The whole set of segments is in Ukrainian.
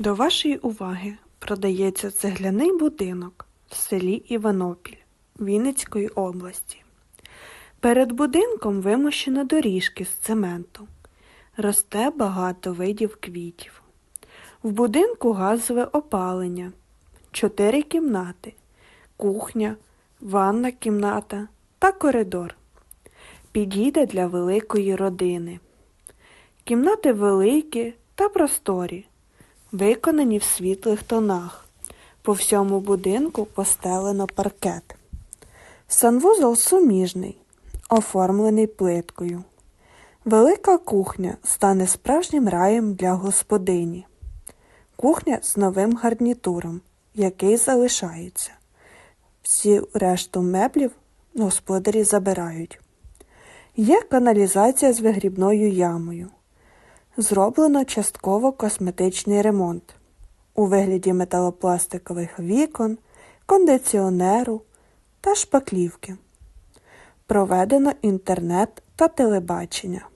До вашої уваги продається цегляний будинок в селі Іванопіль Вінницької області. Перед будинком вимощено доріжки з цементу. Росте багато видів квітів. В будинку газове опалення, чотири кімнати, кухня, ванна кімната та коридор. Підійде для великої родини. Кімнати великі та просторі, виконані в світлих тонах. По всьому будинку постелено паркет. Санвузол суміжний, оформлений плиткою. Велика кухня стане справжнім раєм для господині. Кухня з новим гарнітуром, який залишається. Всі решту меблів господарі забирають. Є каналізація з вигрібною ямою. Зроблено частково косметичний ремонт у вигляді металопластикових вікон, кондиціонеру та шпаклівки. Проведено інтернет та телебачення.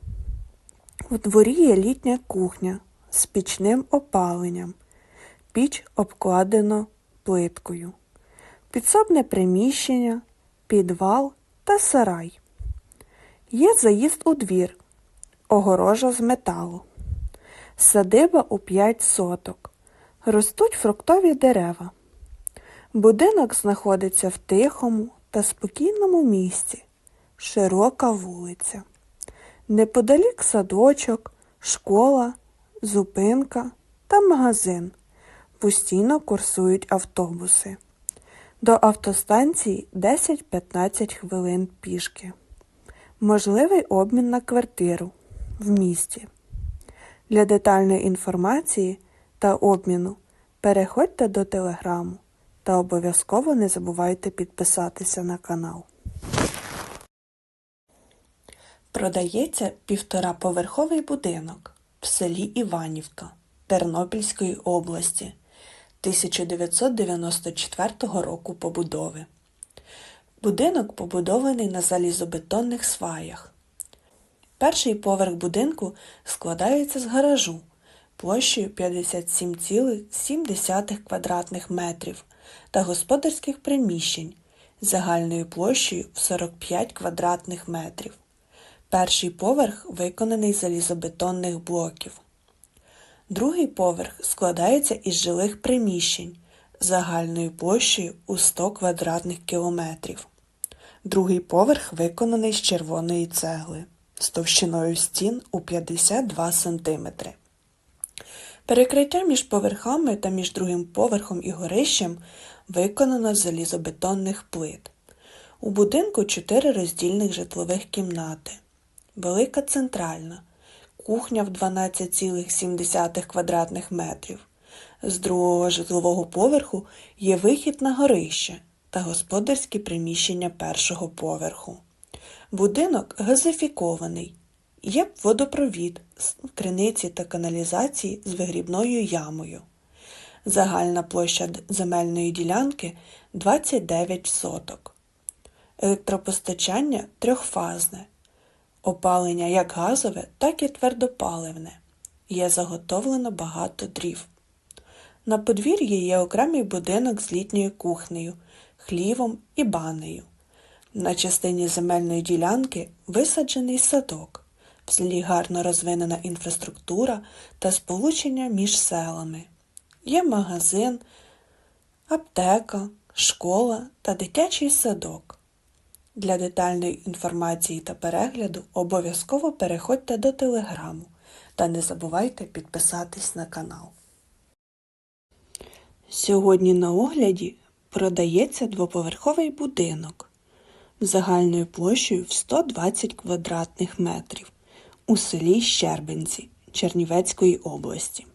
У дворі є літня кухня з пічним опаленням. Піч обкладено плиткою. Підсобне приміщення, підвал та сарай. Є заїзд у двір, огорожа з металу. Садиба у 5 соток. Ростуть фруктові дерева. Будинок знаходиться в тихому та спокійному місці. Широка вулиця. Неподалік садочок, школа, зупинка та магазин. Постійно курсують автобуси. До автостанції 10-15 хвилин пішки. Можливий обмін на квартиру в місті. Для детальної інформації та обміну переходьте до телеграму та обов'язково не забувайте підписатися на канал. Продається півтораповерховий будинок в селі Іванівка Тернопільської області 1994 року побудови. Будинок побудований на залізобетонних сваях. Перший поверх будинку складається з гаражу площею 57,7 квадратних метрів та господарських приміщень загальною площею в 45 квадратних метрів. Перший поверх виконаний з залізобетонних блоків. Другий поверх складається із жилих приміщень загальною площею у 100 квадратних кілометрів. Другий поверх виконаний з червоної цегли з товщиною стін у 52 см. Перекриття між поверхами та між другим поверхом і горищем виконано з залізобетонних плит. У будинку чотири роздільних житлових кімнати. Велика центральна, кухня в 12,7 квадратних метрів. З другого житлового поверху є вихід на горище та господарські приміщення першого поверху. Будинок газифікований. Є водопровід, з криниці та каналізації з вигрібною ямою. Загальна площа земельної ділянки 29 соток. Електропостачання трьохфазне. Опалення як газове, так і твердопаливне. Є заготовлено багато дрів. На подвір'ї є окремий будинок з літньою кухнею, хлівом і банею. На частині земельної ділянки висаджений садок. В селі гарно розвинена інфраструктура та сполучення між селами. Є магазин, аптека, школа та дитячий садок. Для детальної інформації та перегляду обов'язково переходьте до телеграму та не забувайте підписатись на канал. Сьогодні на огляді продається двоповерховий будинок загальною площею в 120 квадратних метрів у селі Щербинці Чернівецької області.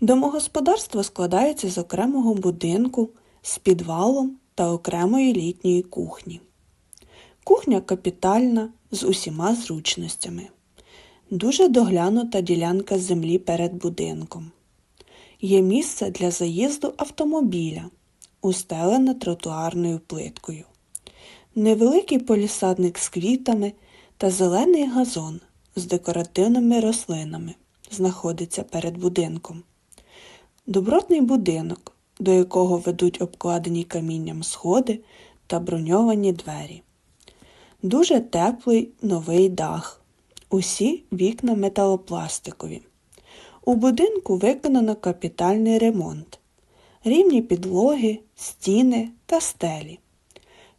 Домогосподарство складається з окремого будинку з підвалом та окремої літньої кухні. Кухня капітальна з усіма зручностями. Дуже доглянута ділянка землі перед будинком. Є місце для заїзду автомобіля, устелене тротуарною плиткою. Невеликий полісадник з квітами та зелений газон з декоративними рослинами знаходиться перед будинком. добротний будинок, до якого ведуть обкладені камінням сходи та броньовані двері. Дуже теплий новий дах. Усі вікна металопластикові. У будинку виконано капітальний ремонт. Рівні підлоги, стіни та стелі.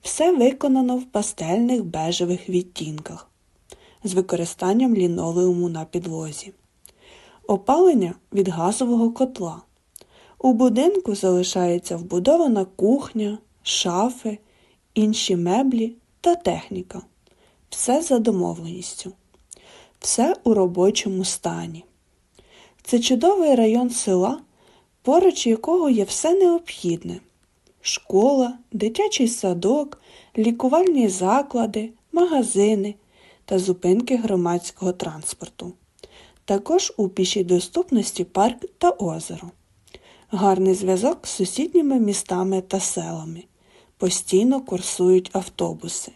Все виконано в пастельних бежевих відтінках з використанням лінолеуму на підлозі. Опалення від газового котла. У будинку залишається вбудована кухня, шафи, інші меблі та техніка. Все за домовленістю. Все у робочому стані. Це чудовий район села, поруч якого є все необхідне: школа, дитячий садок, лікувальні заклади, магазини та зупинки громадського транспорту. Також у пішій доступності парк та озеро. Гарний зв'язок з сусідніми містами та селами. Постійно курсують автобуси.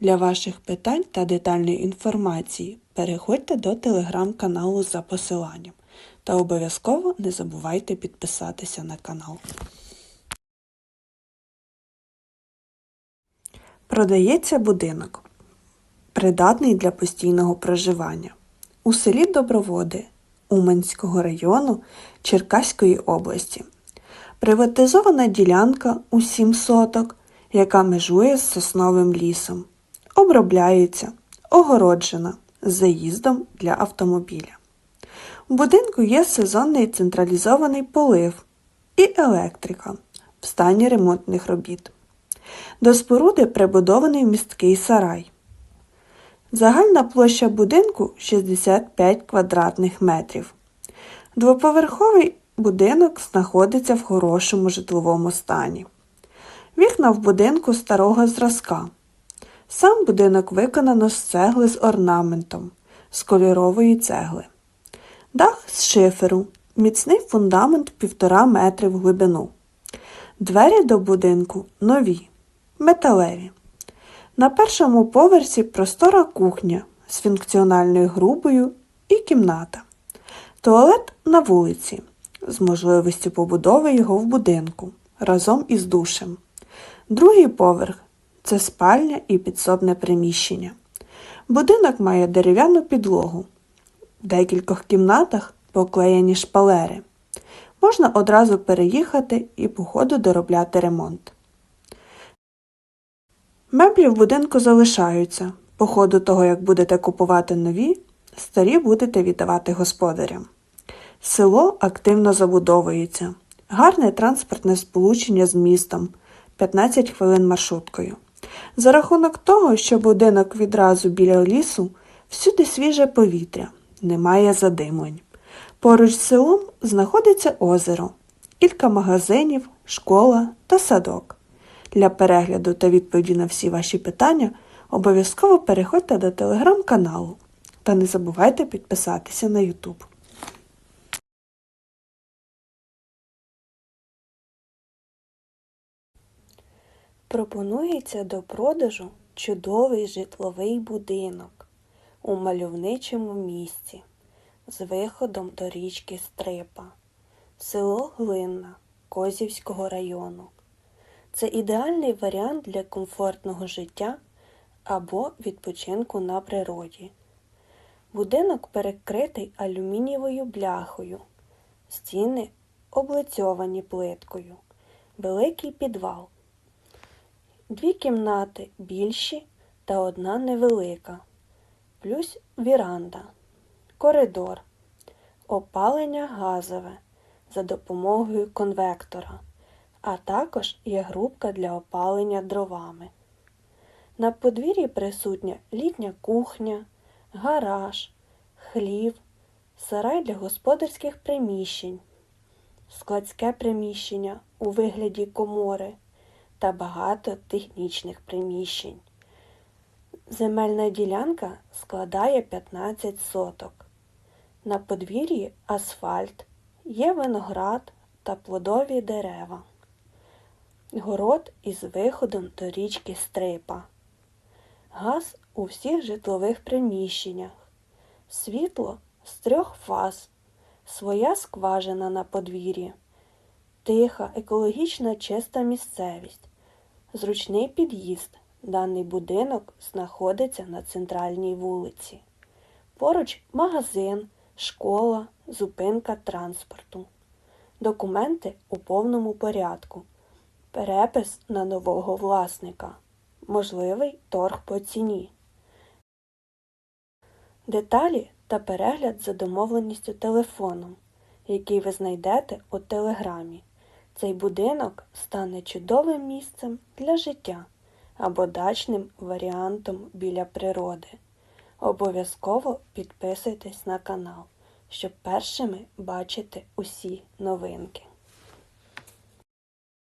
Для ваших питань та детальної інформації переходьте до телеграм-каналу за посиланням та обов'язково не забувайте підписатися на канал. Продається будинок, придатний для постійного проживання у селі Доброводи Уманського району Черкаської області. Приватизована ділянка у 7 соток, яка межує з сосновим лісом. Обробляється, огороджена з заїздом для автомобіля. У будинку є сезонний централізований полив і електрика в стані ремонтних робіт. До споруди прибудований місткий сарай. Загальна площа будинку 65 квадратних метрів. Двоповерховий будинок знаходиться в хорошому житловому стані. Вікна в будинку старого зразка. Сам будинок виконано з цегли з орнаментом, з кольорової цегли. Дах з шиферу, міцний фундамент півтора метри в глибину. Двері до будинку нові, металеві. На першому поверсі простора кухня з функціональною грубою і кімната. Туалет на вулиці з можливістю побудови його в будинку разом із душем. Другий поверх це спальня і підсобне приміщення. Будинок має дерев'яну підлогу. В декількох кімнатах поклеєні шпалери. Можна одразу переїхати і по ходу доробляти ремонт. Меблі в будинку залишаються. По ходу того, як будете купувати нові, старі будете віддавати господарям. Село активно забудовується. Гарне транспортне сполучення з містом 15 хвилин маршруткою. За рахунок того, що будинок відразу біля лісу, всюди свіже повітря, немає задимлень. Поруч з селом знаходиться озеро, кілька магазинів, школа та садок. Для перегляду та відповіді на всі ваші питання обов'язково переходьте до телеграм-каналу та не забувайте підписатися на YouTube. Пропонується до продажу чудовий житловий будинок у мальовничому місці з виходом до річки Стрипа, село Глинна Козівського району. Це ідеальний варіант для комфортного життя або відпочинку на природі. Будинок перекритий алюмінієвою бляхою, стіни облицьовані плиткою, великий підвал. Дві кімнати більші та одна невелика, плюс віранда, коридор, опалення газове за допомогою конвектора, а також є грубка для опалення дровами. На подвір'ї присутня літня кухня, гараж, хлів, сарай для господарських приміщень, складське приміщення у вигляді комори та багато технічних приміщень. Земельна ділянка складає 15 соток. На подвір'ї асфальт, є виноград та плодові дерева. Город із виходом до річки Стрипа. Газ у всіх житлових приміщеннях. Світло з трьох фаз своя скважина на подвір'ї, тиха, екологічна чиста місцевість, зручний під'їзд. Даний будинок знаходиться на центральній вулиці. Поруч магазин, школа, зупинка транспорту. Документи у повному порядку. Перепис на нового власника. Можливий торг по ціні. Деталі та перегляд за домовленістю телефоном, який ви знайдете у телеграмі. Цей будинок стане чудовим місцем для життя або дачним варіантом біля природи. Обов'язково підписуйтесь на канал, щоб першими бачити усі новинки.